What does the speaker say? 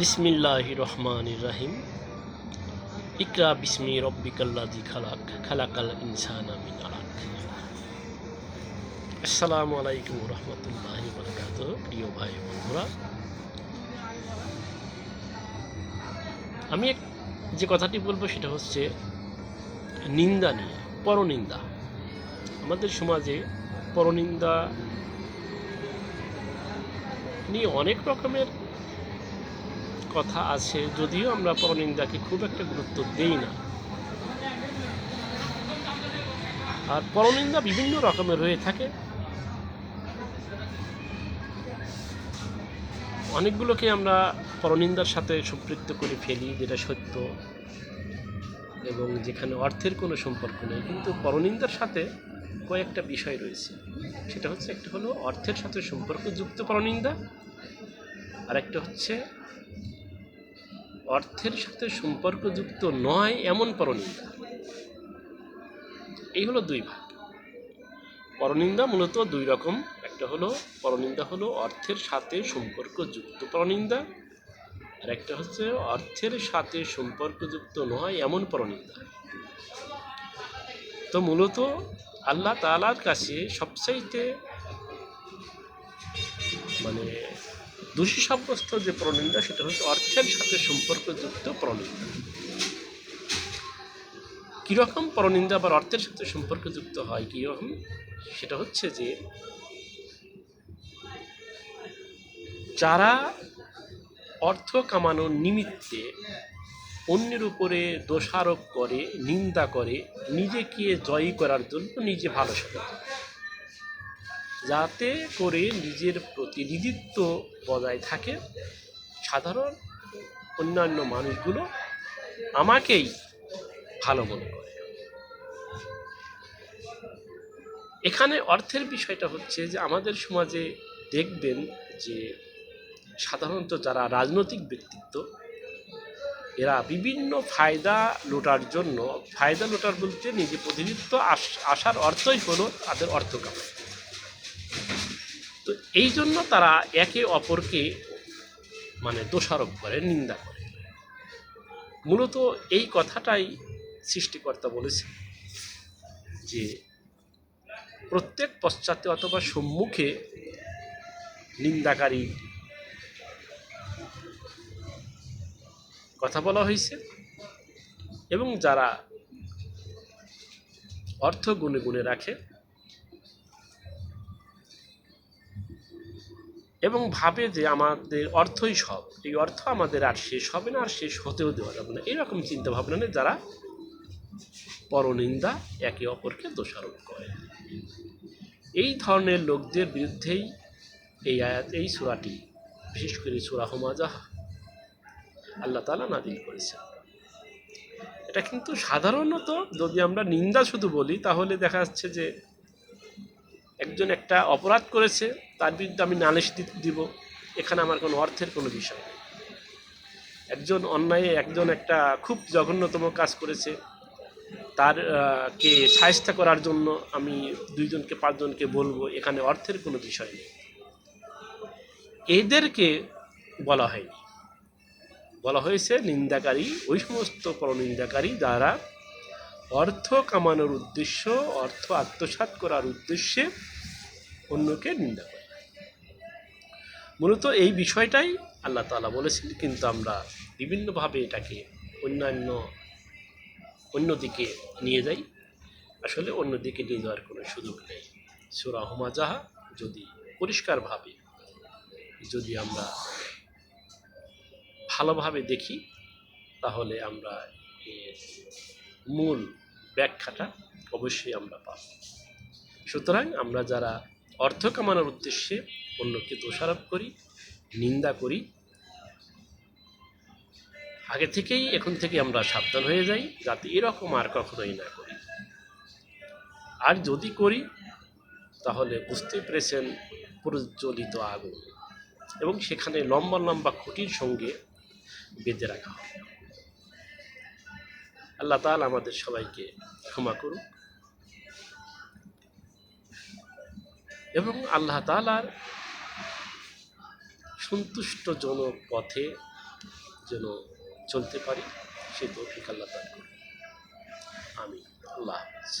বিসমিল্লাহ রহমান রাহিম। ইকরা বিসমি রব্বিকাল্লাদি খালাক, খালাকাল ইনসান আমিন আলাক। আসসালামু আলাইকুম রহমতুল্লাহ বরকাত প্রিয় ভাই বন্ধুরা। আমি যে কথাটি বলব সেটা হচ্ছে নিন্দা নিয়ে, পরনিন্দা। আমাদের সমাজে পরনিন্দা নিয়ে অনেক রকমের কথা আছে, যদিও আমরা পরনিন্দাকে খুব একটা গুরুত্ব দেই না। আর পরনিন্দা বিভিন্ন রকমের হয়ে থাকে। অনেকগুলোকে আমরা পরনিন্দার সাথে সম্পৃক্ত করে ফেলি, যেটা সত্য, এবং যেখানে অর্থের কোনো সম্পর্ক নেই। কিন্তু পরনিন্দার সাথে কয়েকটা বিষয় রয়েছে। সেটা হচ্ছে, একটা হলো অর্থের সাথে সম্পর্কযুক্ত পরনিন্দা আর একটা হচ্ছে অর্থের সাথে সম্পর্কযুক্ত নয় এমন পরনিন্দা। এই হলো দুই ভাগ। পরনিন্দা মূলত দুই রকম। একটা হলো, পরনিন্দা হলো অর্থের সাথে সম্পর্কযুক্ত পরনিন্দা, আর একটা হচ্ছে অর্থের সাথে সম্পর্কযুক্ত নয় এমন পরনিন্দা। তো মূলত আল্লাহ তালার কাছে সবচাইতে মানে দোষী সাব্যস্ত যে প্রনিন্দা সেটা হচ্ছে অর্থের সাথে সম্পর্কযুক্ত প্রনিন্দা কীরকম পরনিন্দা আবার অর্থের সাথে সম্পর্কযুক্ত হয়, কীরকম? সেটা হচ্ছে যে, যারা অর্থ কামানোর নিমিত্তে অন্যের উপরে দোষারোপ করে, নিন্দা করে, নিজেকে জয়ী করার জন্য নিজে ভালো সাজে। যাতে করে নিজের প্রতিনিধিত্ব বজায় থাকে, সাধারণ অন্যান্য মানুষগুলো আমাকেই ভালো মনে করে। এখানে অর্থের বিষয়টা হচ্ছে যে, আমাদের সমাজে দেখবেন যে, সাধারণত যারা রাজনৈতিক ব্যক্তিত্ব, এরা বিভিন্ন ফায়দা লোটার জন্য, ফায়দা লোটার বলতে নিজে প্রতিনিধিত্ব আস- আসার অর্থই হলো তাদের অর্থ কামাই তো এই জন্য তারা একে অপরকে মানে দোষারোপ করে, নিন্দা করে। মূলত এই কথাটাই সৃষ্টিকর্তা বলেছে যে, প্রত্যেক পশ্চাতে অথবা সম্মুখে নিন্দাকারী কথা বলা হয়েছে এবং যারা অর্থ গুণে গুণে রাখে এবং ভাবে যে আমাদের অর্থই সব। এই অর্থ আমাদের আর শেষ হবে না, আর শেষ হতেও দেওয়া যাবে না। এরকম চিন্তা ভাবনা নিয়ে যারা পরনিন্দা একে অপরকে দোষারোপ করে। এই ধরনের লোকদের বিরুদ্ধেই এই আয়াত, এই সুরাটি, বিশেষ করে সুরা হুমাজাহ আল্লাহ তালা নাদিল করেছেন। এটা কিন্তু সাধারণত যদি আমরা নিন্দা শুধু বলি, তাহলে দেখা যাচ্ছে যে একজন একটা অপরাধ করেছে, তার বিরুদ্ধে আমি নালিশ দিব। এখানে আমার কোনো অর্থের কোনো বিষয় নেই। একজন অন্যায়, একজন একটা খুব জঘন্যতম কাজ করেছে। তার কে সাহায্য করার জন্য আমি দুইজনকে, পাঁচজনকে বলব, এখানে অর্থের কোনো বিষয় নেই। এদেরকে বলা হয়নি। বলা হয়েছে নিন্দাকারী, ওই সমস্ত পরনিন্দাকারী যারা অর্থ কামানোর উদ্দেশ্য, অর্থ আত্মসাৎ করার উদ্দেশ্যে অন্যকে নিন্দা করে। মূলত এই বিষয়টাই আল্লাহ তালা বলেছেন, কিন্তু আমরা বিভিন্নভাবে এটাকে অন্যান্য অন্যদিকে নিয়ে যাই। আসলে অন্যদিকে নিয়ে যাওয়ার কোনো সুযোগ নেই। সুরা হুমাজাহা যদি পরিষ্কারভাবে, যদি আমরা ভালোভাবে দেখি, তাহলে আমরা এর মূল ব্যাখ্যাটা অবশ্যই আমরা পাব। সুতরাং আমরা যারা অর্থ কামানোর উদ্দেশ্যে অন্যকে দোষারোপ করি, নিন্দা করি, আগে থেকেই, এখন থেকে আমরা সাবধান হয়ে যাই, যাতে এরকম আর কখনোই না করি। আর যদি করি, তাহলে বুঝতে পেরেছেন প্রজ্বলিত আগুন। এবং সেখানে লম্বা লম্বা খুঁটির সঙ্গে বেঁধে রাখা হবে। আল্লাহ তাল আমাদের সবাইকে ক্ষমা করুক। এবং আল্লাহ তালার সন্তুষ্টজনক পথে যেন চলতে পারি, সে তৌফিক আল্লাহ তাল করুন আমি আল্লাহ হাফেজ।